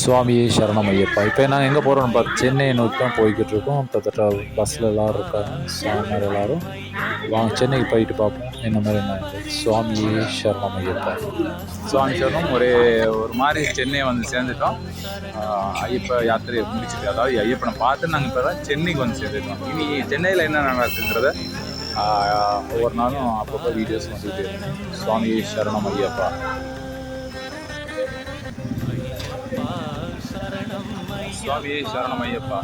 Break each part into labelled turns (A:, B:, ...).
A: சுவாமியே சரணம் ஐயப்பா இப்போ நாங்கள் எங்கே போகிறோம் பார்த்து சென்னையை நோக்கி தான் போய்கிட்டு இருக்கோம் கிட்டத்தட்ட பஸ்ஸில் எல்லோரும் இருக்காங்க. சாமியார் எல்லோரும். வாங்க சென்னைக்கு போயிட்டு பார்ப்போம். என்ன மாதிரி என்ன சுவாமியே சரணம் ஐயப்பா
B: சுவாமி சரணம். ஒரே ஒரு மாதிரி சென்னை வந்து சேர்ந்துட்டோம். ஐயப்ப யாத்திரையை முடிச்சுட்டு அதாவது ஐயப்பனை பார்த்து நாங்கள் இப்போ தான் சென்னைக்கு வந்து சேர்ந்துட்டோம். இனி சென்னையில் என்ன நடக்குன்றத ஒவ்வொரு நாளும் அப்பப்போ வீடியோஸ் வந்துட்டு இருக்கேன் சுவாமி சரணம் ஐயப்பா சுவாமியே சரணம் ஐயப்பா.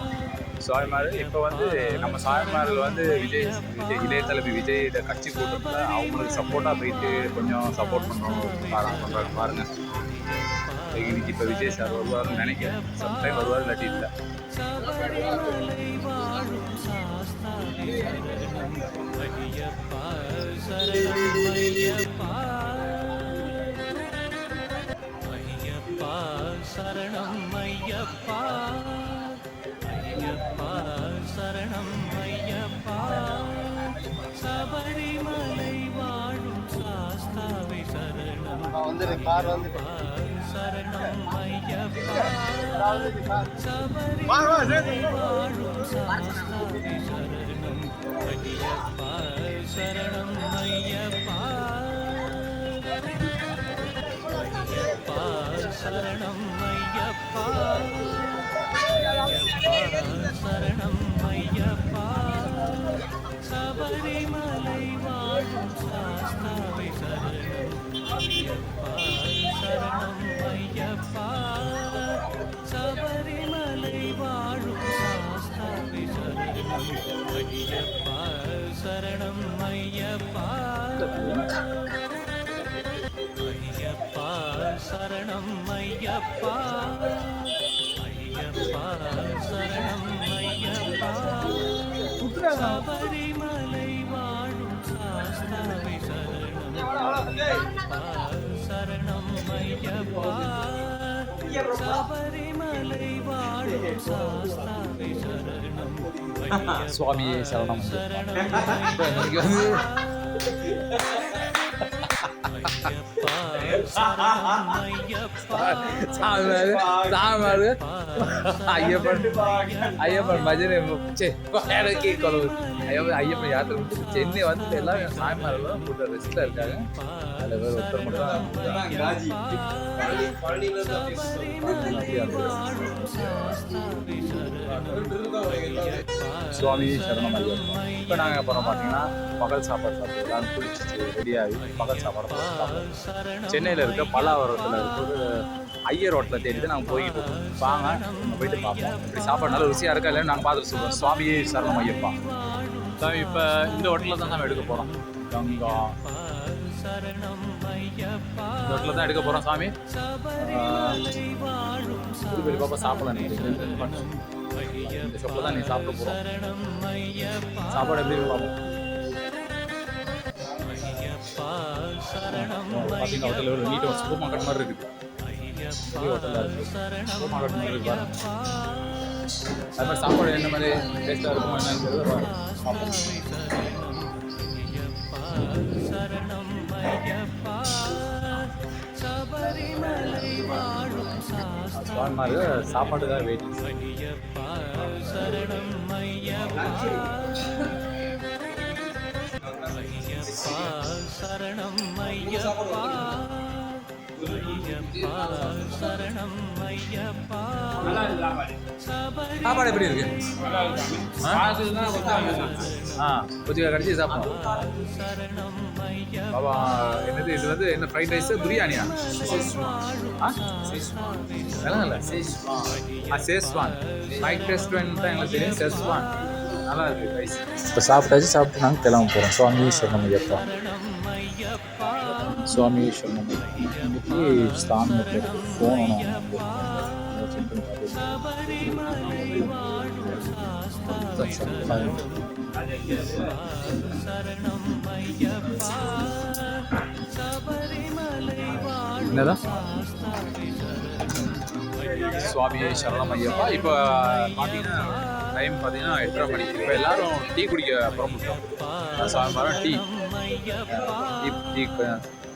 B: சுவாமிமார் இப்போ வந்து நம்ம சாமிமார்கள் வந்து விஜய் விஜய் இளைய தளபதி விஜய் இதை கட்சி கூட்டத்தில் அவங்களுக்கு சப்போர்ட்டாக போயிட்டு கொஞ்சம் சப்போர்ட் பண்ணுறோம் பண்ணுறாங்க பாருங்க. இன்னைக்கு இப்போ விஜய் சார் வருவார்னு நினைக்கிறேன். சம்டைம் வருவார் இல்லாட்டி இல்லை.
C: ஐயப்பா சரணம் ஐயப்பா. ஐயப்பா. சரணம் ஐயப்பா. சபரிமலை வாழும் சாஸ்தாவை சரணம் ஐயப்பா, சரணம் ஐயப்பா. சபரிமலை வாழும் சாஸ்தாவை சரணம் ஐயப்பா சரணம் ஐயப்பா ஐயப்பா. சரணம் ஐயப்பா. சரணம் ஐயப்பா. சபரிமலை வாழும் சாஸ்தாவை சரணம் ஐயப்பா. சரணம் ஐயப்பா. சபரி சரணம் ஐயப்பா. ஐயப்பா சரணம் ஐயப்பா. சபரிமலை வாழும் சாஸ்தாவை சரணம் ஐயப்பா சரணம் ஐயப்பா. சபரிமலை வாழும் சாஸ்தாவை சரணம்
A: சுவாமியே சரணம். இப்போ இன்னைக்கு வந்து
C: ஐயப்பா
A: ஐயப்பன் ஐயப்பன் பஜனை கொலவு ஐயப்பன் ஐயப்பன் யாத்திரை முடிச்சு சென்னை வந்து எல்லாரும் சாமியாரெல்லாம் இருக்காங்க அதில் வேறு ஒருத்தர் மட்டும்
B: சுவாமி சரணம் ஐயப்பா. இப்போ நாங்கள் அப்புறம் பார்த்தீங்கன்னா பகல் சாப்பாடு சாப்பிட்டு குளிச்சுட்டு ரெடியாகி பகல் சாப்பாடு சாப்பிடுவோம் சென்னையில் இருக்க பல்லாவரத்தில் இருக்கிற ஐயர் ஹோட்டலில் தேடி தான் நாங்கள் போய்கிட்டு இருக்கோம். வாங்க நம்ம போயிட்டு பார்ப்போம். இப்படி சாப்பாடு நல்ல ருசியாக இருக்கா இல்லைன்னு நாங்கள் பார்த்துட்டு சொல்லுவோம் சுவாமியே சரணம் ஐயப்பா. சாமி இப்போ இந்த ஹோட்டலில் தான் நம்ம எடுக்க போகிறோம் கங்கா. இந்த ஹோட்டலில் தான் எடுக்க போகிறோம் சாமி. திருப்பதி பாப்பா சாப்பிடலாம் நீ. இந்த ஷாப்பில் தான் நீ சாப்பிட போகிறோம் சாப்பாடு எப்படி பார்ப்போம் பார்த்தீங்கன்னா ஹோட்டலில் ஒரு நீட்டாக சூப்பர் மார்க்கெட் மாதிரி இருக்குது. சூப்பர் மார்க்கெட் மாதிரி இருக்கு அது மாதிரி சாப்பாடு என்ன மாதிரி டேஸ்ட்டாக இருக்கும் என்னங்கிறது பார்ப்போம். மாதிரி சாப்பாட்டுக்காக வெயிட்டிங்
C: சரணம் ஐயப்பா ஐயப்பா சரணம் ஐயப்பா. ஐயப்பா சரணம் ஐயப்பா.
A: சாப்பாடு. எப்படி இருக்கு?
B: ஆ? கொஞ்சம் கடிச்சு
C: ஐயப்பா.
B: பாபா என்னது இது வந்து என்ன ஃப்ரைட் ரைஸ் பிரியாணியா இல்லை. ஆ சேஸ்வான் மைக் ரெஸ்டாரண்ட் தான் எங்களுக்கு தெரியும். சேஸ்வான் நல்லா இருக்கு ரைஸ்
A: இப்போ சாப்பிட்டாச்சு சாப்பிட்டு நாங்கள் கிளம்ப போகிறோம் சுவாமியே சரணம் ஐயப்பா. சுவாமியே சரணம் இன்னைக்கு ஸ்தானம்
C: வாழும்
B: என்னதான் சுவாமியே சரணம் ஐயப்பா. இப்போ பார்த்தீங்கன்னா டைம் பார்த்தீங்கன்னா எட்டரை மணி. இப்போ எல்லாரும் டீ குடிக்க புறப்பட்டோம் சாயந்தரம் மரம் டீ டீ டீ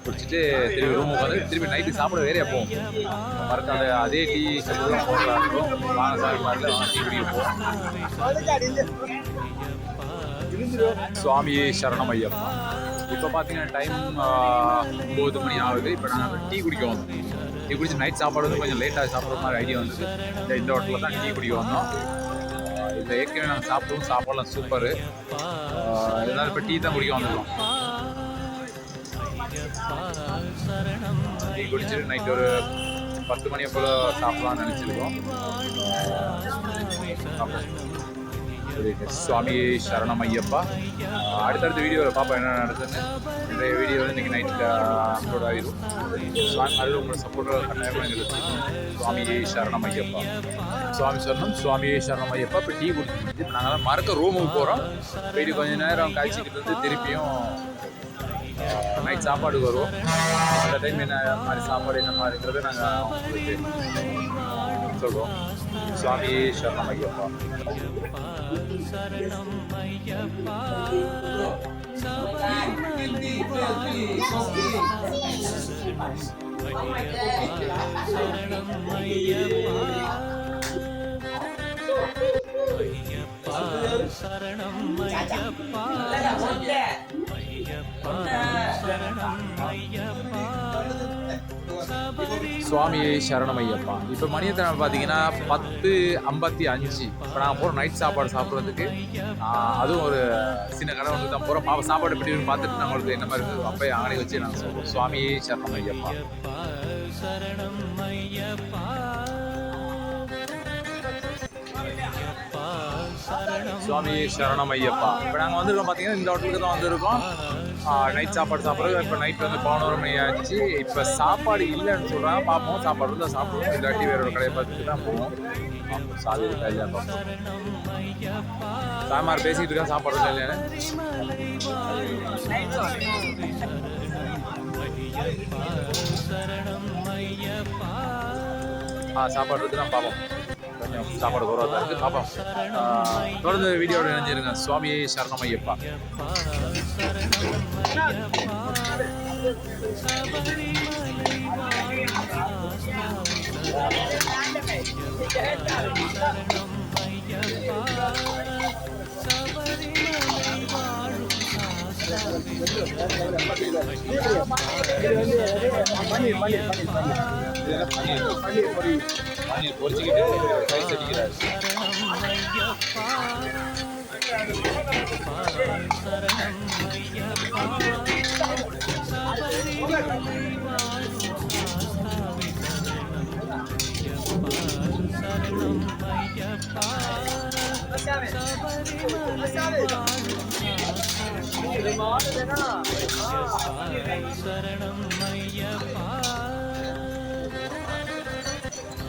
B: குடிச்சிட்டு திருப்பி ரூம் உட்காந்து திருப்பி நைட்டு சாப்பிட வேறையா போவோம். மறக்காத அதே டீ தான் போடுறா இருக்கும் வாங்க. சாமி மாதிரி டீ குடிக்க போவோம். சுவாமி சரணம் ஐயப்பா. இப்போ பார்த்தீங்கன்னா டைம் ஒம்பது மணி ஆகுது. இப்போ நாங்கள் டீ குடிக்க வந்தோம். டீ குடிச்சு நைட் சாப்பாடு வந்து கொஞ்சம் லேட்டாக சாப்பிட்ற மாதிரி ஐடியா வந்து இந்த ஹோட்டலில் தான் டீ குடிக்க வந்தோம். ஆஹ் இந்த ஏற்கனவே நாங்கள் சாப்பிடுவோம் சாப்பாடுலாம் சூப்பரு இருந்தாலும் இப்போ டீ தான் குடிக்க வந்திருக்கோம். டீ குடிச்சிட்டு நைட் ஒரு பத்து மணியை போல் சாப்பிடலாம்னு நினச்சிருக்கோம். சுவாமி சரணம் ஐயப்பா அடுத்தடுத்த வீடியோவில் பார்ப்போம் என்ன நடக்குதுன்னு. இந்த வீடியோ வந்து இன்றைக்கி நைட் அப்லோட் ஆகிடும் சுவாமி அது உங்களை சப்போர்ட் கட்டாயமாக எங்களுக்கு சுவாமி சரணம் ஐயப்பா சுவாமி சரணம் சுவாமி சரணம் ஐயப்பா இப்போ டீ குடிச்சு நாங்கள் மறக்க ரூமுக்கு போகிறோம் போயிட்டு கொஞ்ச நேரம் காய்ச்சிக்கிட்டு வந்து திருப்பியும் நைட் சாப்பாடுக்கு வருவோம். அந்த டைம் என்ன மாதிரி சாப்பாடு என்ன மாதிரிங்கிறத நாங்கள் உங்களுக்கு சொல்கிறோம் சுவாமி சரணம் ஐயப்பா.
C: சரணம் ஐயப்பா சரணம் ஐயப்பா ஐயப்பா.
B: சுவாமியை சரணம் ஐயப்பா இப்போ மணியத்திரம் பார்த்தீங்கன்னா பத்து ஐம்பத்தி அஞ்சு. இப்போ நாங்கள் போகிறோம் நைட் சாப்பாடு சாப்பிட்றதுக்கு அதுவும் ஒரு சின்ன கடை வந்து தான். போகிறோம் பாப்பா சாப்பாடு எப்படி பார்த்துட்டு நம்மளுக்கு என்ன மாதிரி இருக்குது அப்போ ஆணை வச்சு நாங்கள் சொல்கிறோம் சுவாமியே சரணம் ஐயப்பா
C: சரணம் ஐயப்பா
B: சுவாமி சரணம் ஐயப்பா இப்போ நாங்கள் வந்திருக்கோம் பார்த்தீங்கன்னா இந்த ஹோட்டலுக்கு தான் வந்திருக்கோம். நைட் சாப்பாடு சாப்பிட்றது இப்போ நைட் வந்து பதினோரு மணி ஆச்சு. இப்போ சாப்பாடு இல்லைன்னு சொல்கிறாங்க பார்ப்போம் சாப்பாடு இருந்தால் சாப்பிடுவோம். இல்லாட்டி வேற ஒரு கடையை பார்த்துட்டு தான் போவோம். சாதி இல்லையா பார்ப்போம்
C: சரணம்
B: சாமார் பேசிக்கிட்டு இருக்கா சாப்பாடு
C: இல்லை
B: ஆ சாப்பாடு இருக்கு தான் பார்ப்போம் கொஞ்சம் சாப்பாடு குறவாக தான் இருக்குது பார்ப்போம் தொடர்ந்து வீடியோட இணைஞ்சிருங்க. சுவாமியே சரணம் ஐயப்பா.
C: சபரிமலை சரணம் ஐயப்பா
B: பன்னீர் பொரிச்சுக்கிட்டு ரைஸ் அடிக்கிறாரு
C: சரணம் ஐயப்பா சரணம் ஐயப்பா சபரிமலை சபரிமலை சரணம் ஐயப்பா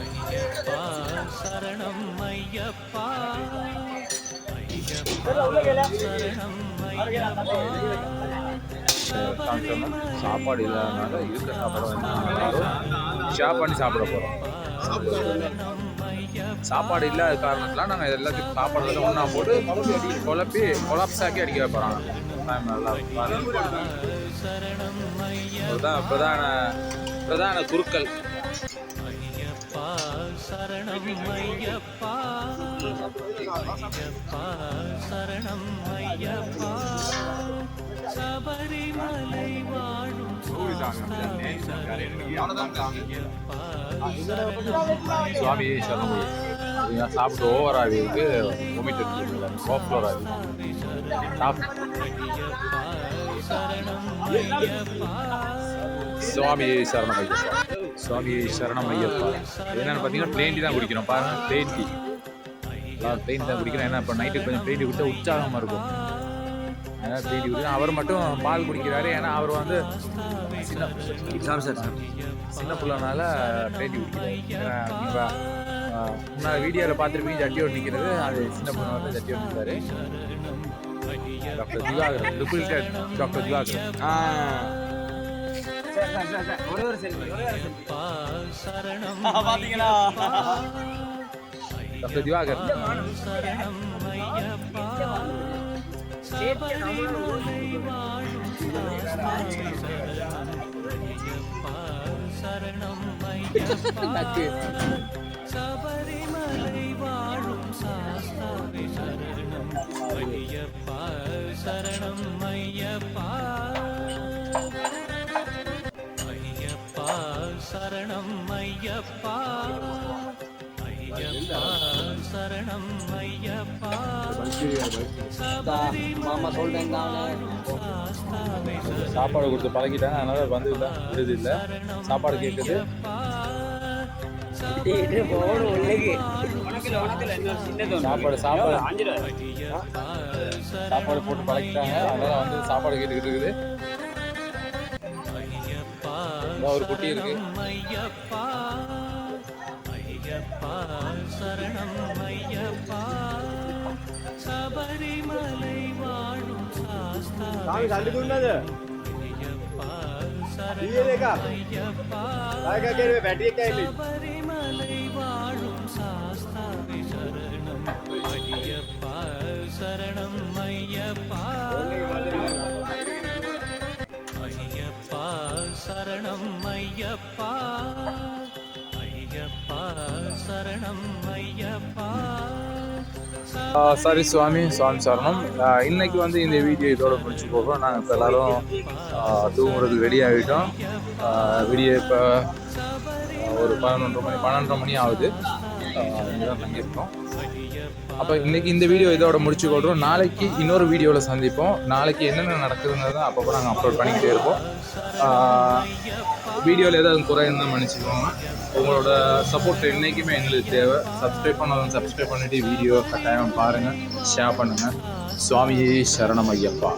C: ஐயப்பா சரணம் ஐயப்பா
B: சாப்பாடு இல்லாதனால இருக்க சாப்பாடு வந்து ஷேர் பண்ணி சாப்பிட போறோம். சாப்பாடு இல்லாத காரணத்தில் நாங்கள் எல்லாத்தையும் சாப்பாடு எல்லாம் ஒன்றா போட்டு குழப்பி கொலாப்ஸ் ஆக்கி அடிக்க வைப்பறாங்க
C: சரணம்
B: அதுதான் பிரதான பிரதான குருக்கள்.
C: ஐயப்பா சரணம் ஐயப்பா சரணம் ஐயப்பா சபரிமலை வா
B: சுவாமி சரணம் சாப்பிட்டு ஓவர் ஆகிருக்கு வொமிட் எடுத்து ஓவர் ஆகி
C: சரணம்
B: சுவாமி சரணம் ஐயப்பா சுவாமி சரணம் ஐயப்பா என்னென்னு பார்த்தீங்கன்னா பிளேன் டீ தான் குடிக்கணும். பாருங்க பிளேன் டீ பிளேன் தான் குடிக்கிறேன். ஏன்னா இப்போ நைட்டு கொஞ்சம் பிளேன் டீ குடிச்சா உற்சாகமாக இருக்கும். டீ குடிக்கிறேன் அவர் மட்டும் பால் குடிக்கிறாரு. ஏன்னா அவர் வந்து சின்ன சார் சார் சார். சின்ன பிள்ளைனால பிளேன் டீ குடிக்கிறாரு முன்னாடி வீடியோவில் பார்த்துருப்பீங்க ஜட்டியோடு நிற்கிறது அது சின்ன பிள்ளை வந்து ஜட்டியோடு நிற்கிறாரு டாக்டர் திவாகர் டூப்ளிகேட் டாக்டர்
C: சரணம்
D: பாத்தீங்களா?
B: டாக்டர் திவாகர்
C: சரணம் ஐயப்பா சபரிமலை வாழும் சாஸ்தாவி சரணம் ஐயப்பா சரணம் ஐயப்பா ஐயப்பா சரணம் ஐயப்பா.
D: மாமா சொல்றேன்
B: சாப்பாடு கொடுத்து பழகிட்டேன். அதனால வந்து இல்லை. விடுது இல்லை. சாப்பாடு கேட்குது சாப்பாடு சாப்பாடு. சாப்பாடு போட்டு பழகிட்டாங்க. அதனால வந்து சாப்பாடு கேட்டுக்கிட்டு இருக்குது. ஒரு குட்டி இருக்கு.
C: ஐயப்பா ஐயப்பா சரணம் ஐயப்பா.
E: స్వామి అందుకున్నది
C: சபரிமலை வாழும் சாஸ்தாவி சரணம் ஐயப்பா சரணம் ஐயப்பா. ஐயப்பா சரணம் ஐயப்பா. ஐயப்பா சரணம் ஐயப்பா.
B: சாரி சுவாமி சுவாமி சரணம். இன்னைக்கு வந்து இந்த வீடியோ இதோட முடிச்சு போகிறோம் நாங்கள் இப்போ எல்லாரும் தூங்குறதுக்கு ரெடி ஆகிட்டோம். விடிய இப்போ ஒரு பதினொன்று மணி பன்னெண்டரை மணி ஆகுது. ஆஹ் தங்கியிருக்கோம். அப்போ இன்னைக்கு இந்த வீடியோ இதோட முடிச்சு கொள்றோம் நாளைக்கு இன்னொரு வீடியோவில் சந்திப்போம். நாளைக்கு என்னென்ன நடக்குதுங்கிறத அப்பப்போ நாங்கள் அப்லோட் பண்ணிக்கிட்டே இருப்போம். வீடியோவில் ஏதாவது குறை இருந்தால் மன்னிச்சுக்கோங்க. உங்களோட சப்போர்ட் என்றைக்குமே எங்களுக்கு தேவை. சப்ஸ்கிரைப் பண்ணாலும் சப்ஸ்கிரைப் பண்ணிவிட்டு வீடியோ கட்டாயம் பாருங்கள் ஷேர் பண்ணுங்கள் சுவாமியே சரணம் ஐயப்பா.